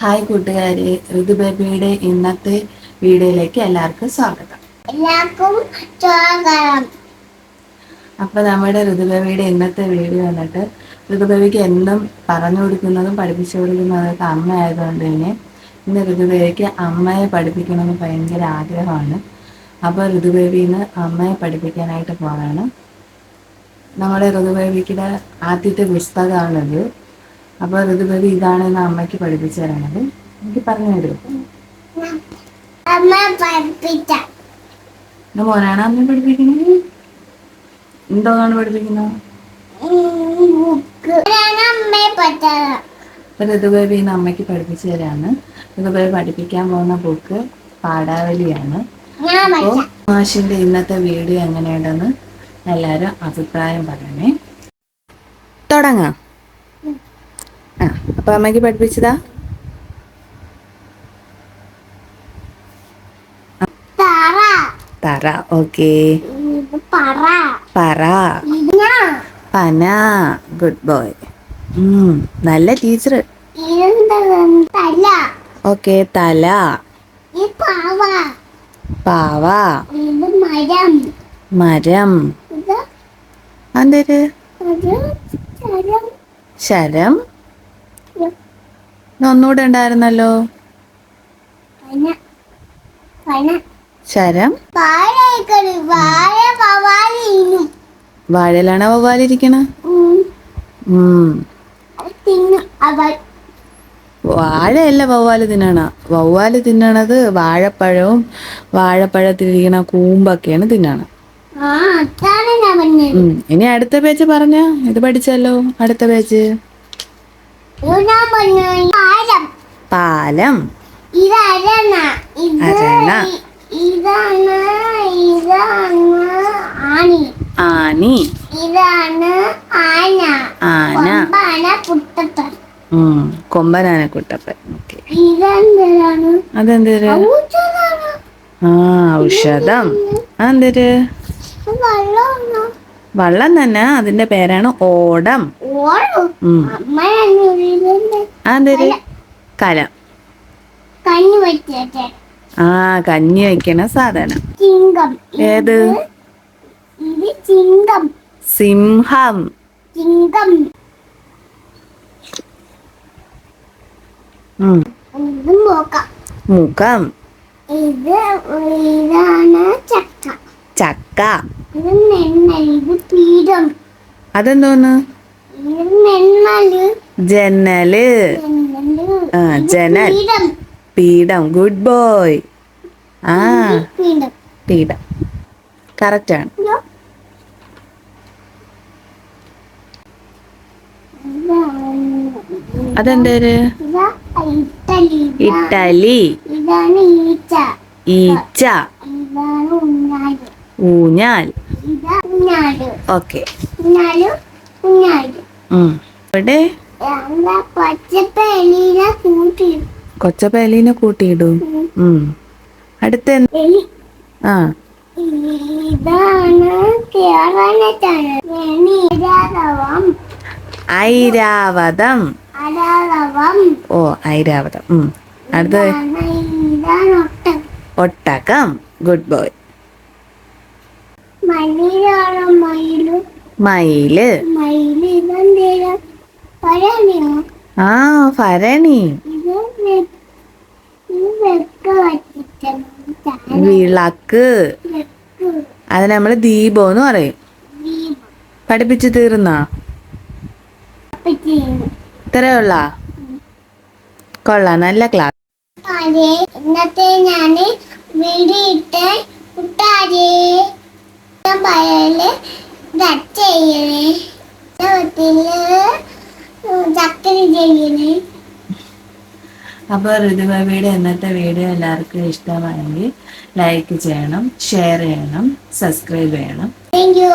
Hi കൂട്ടുകാരെ ഋതു ബേബിയുടെ ഇന്നത്തെ വീഡിയോയിലേക്ക് എല്ലാവർക്കും സ്വാഗതം. എല്ലാവർക്കും സ്വാഗതം. അപ്പൊ നമ്മുടെ ഋതുബേബിയുടെ ഇന്നത്തെ വീഡിയോ വന്നിട്ട് ഋതുബേബിക്ക് എന്നും പറഞ്ഞു കൊടുക്കുന്നതും പഠിപ്പിച്ചു കൊടുക്കുന്നതൊക്കെ അമ്മ ആയതുകൊണ്ട് തന്നെ ഇന്ന് ഋതുബേബിക്ക് അമ്മയെ പഠിപ്പിക്കണമെന്ന് ഭയങ്കര ആഗ്രഹമാണ്. അപ്പോൾ ഋതുബേബി ഇന്ന് അമ്മയെ പഠിപ്പിക്കാനായിട്ട് പോവാണ്. നമ്മുടെ ഋതുബേബിയുടെ ആദ്യത്തെ പുസ്തകമാണിത്. അപ്പോൾ ഋതുപതി ഇതാണ് ഇന്ന് അമ്മയ്ക്ക് പഠിപ്പിച്ചു തരണത് എനിക്ക് പറഞ്ഞു തരുമോ പഠിപ്പിച്ച. ഇന്ന് മോനാണ് അമ്മ പഠിപ്പിക്കുന്നത്? ആണ് പഠിപ്പിക്കുന്നത്? ഋതുബേബി ഇന്ന് അമ്മയ്ക്ക് പഠിപ്പിച്ചു തരാണ്. ഋതുബേബി പഠിപ്പിക്കാൻ പോകുന്ന ബുക്ക് പാടാവലിയാണ്. അപ്പോൾ മാഷിന്റെ ഇന്നത്തെ വീഡിയോ എങ്ങനെയുണ്ടെന്ന് എല്ലാവരും അഭിപ്രായം പറയണേ. തുടങ്ങാം. അപ്പൊ അമ്മയ്ക്ക് പഠിപ്പിച്ചതാ? തറ. ഓക്കെ. പറ. പന. Good boy. നല്ല ടീച്ചർ ഓക്കെ തല. പാവ. മരം. ഒരു ശരം? ഒന്നുകൂടെ ഉണ്ടായിരുന്നല്ലോ? ശരം? വാഴയിലാണ് വവ്വാലിരിക്കണ വാഴയല്ല വവ്വാൽ തിന്നണ. വവ്വാൽ തിന്നണത് വാഴപ്പഴവും വാഴപ്പഴത്തിലിരിക്കണ കൂമ്പൊക്കെയാണ് തിന്നണ. ഇനി അടുത്ത പേജ് പറഞ്ഞ? ഇത് പഠിച്ചല്ലോ അടുത്ത പേജ് പാലം. അരണ ആണി ആനി. കൊമ്പനാന ഇതെന്താണ് അതെന്തര്? ആ ഔഷധം. അതെന്തര്? വള്ളം തന്നെ. അതിന്റെ പേരാണ് ഓടം. ഓടും കല. ആ കഞ്ഞി വയ്ക്കണ സാധനം. ഏത്? സിംഹം. മുഖം ചക്ക. അതെന്തോന്ന്? ജനൽ. ആ ജനൽ. പീഠം. Good boy. ആ. പീഠം. ആണ്. അതെന്തേര് ഇറ്റലി. ഈച്ച. ഊഞ്ഞാൽ. ഓക്കെ. ഉണ്ണാൽ ഇവിടെ കൂട്ടി കൊച്ചപ്പേലീനെ കൂട്ടിയിടും. ഉം. അടുത്ത ആ. ഐരാവതം. ഓ ഐരാവതം. ഉം. അടുത്ത ഒട്ടകം. ഗുഡ് ബോയ് മയിൽ. മയിൽ. ആ ഭരണി വിളക്ക് അത് നമ്മൾ ദീപം എന്ന് പറയും. പഠിപ്പിച്ചു തീർന്നാ? ഇത്രയുള്ള കൊള്ളാം നല്ല ക്ലാസ്. ഇന്നത്തെ കുട്ടാരെ ചെയ്യണേ ചക്കര ചെയ്യണേ അപ്പോൾ ഋതുബാബിയുടെ ഇന്നത്തെ വീഡിയോ എല്ലാവർക്കും ഇഷ്ടമായെങ്കിൽ ലൈക്ക് ചെയ്യണം ഷെയർ ചെയ്യണം സബ്സ്ക്രൈബ് ചെയ്യണം. Thank you